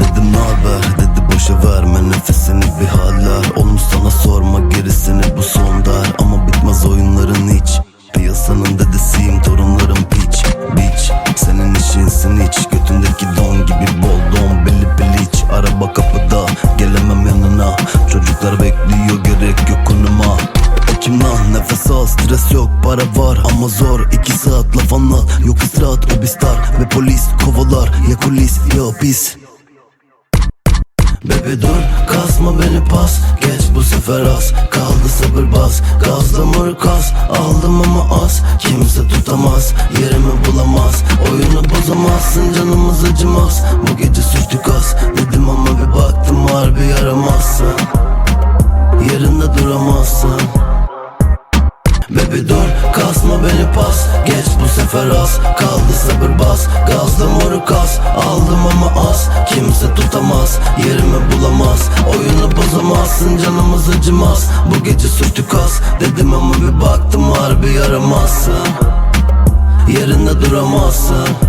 Dedim naber dedi boşa verme nefesini bir haller Olmuş sorma gerisini bu son der Ama bitmez oyunların hiç. Piyasanın dedesiyim torunlarım piç Biç senin işinsin hiç. Götündeki don gibi bol don Belli hiç araba kapıda Gelemem yanına. Çocuklar bekliyor gerek yok stres yok para var ama zor. İki saat laf anlat Yok istirahat obistar. Ve polis kovalar Ya kulis ya pis Bebe dur kasma beni pas. Geç bu sefer az Kaldı sabır bas. Gazla mır kas Aldım ama az Kimse tutamaz Yerimi bulamaz. Oyunu bozamazsın Canımız acımaz. Bu gece sürtük az Dedim ama bir baktım harbi yaramazsın pas Geç bu sefer az. Kaldı sabır bas. Gazla moru kas. Aldım ama az. Kimse tutamaz. Yerimi bulamaz. Oyunu bozamazsın. Canımız acımaz. Bu gece sürtük az Dedim ama bir baktım harbi yaramazsın. Yerinde duramazsın